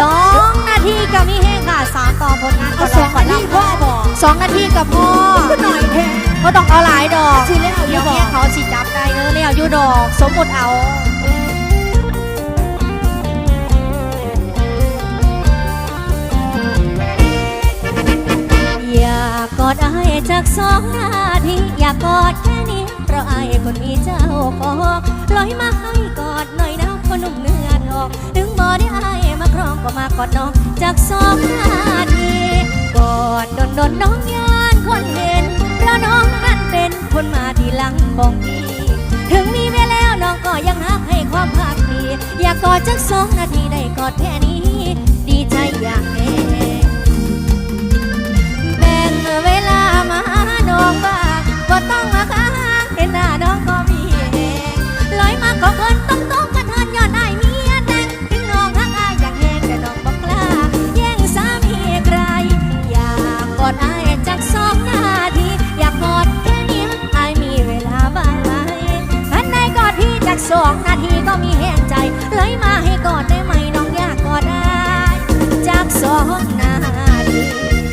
สองนาทีก็มีแห้งค่ะสามต่อผลงานเอาสองนาทีพ่อบอกสองนาทีกับพ่อก็หน่อยแท้ก็ต้องเอาหลายดอกสิแล้วอยู่เดี๋ยวบอกแม่เขาสิจับได้เออแล้วอยู่ดอก สมมุติเอาอยากกอดอายจากสองนาทีอยากกอดแค่นี้เพราะอายคนมีเจ้าของลอยมาให้กอดหน่อยนะคนหนุ่มเนื้อทองถึงบ่ได้อายมาครองก็ มากอดน้องจากสองนาทีกอดโดนโดนน้องยานคนเห็นเพราะน้องนั้นเป็นคนมาทีหลังบองดีถึงมีไปแล้วน้องก็ยังหักให้ความภาคดีอยากกอดจากสองนาทีได้กอดแค่นี้ สองนาทีก็มีแห้งใจ เลยมาให้กอดได้ไหมน้องอยากกอดได้ จากสองนาที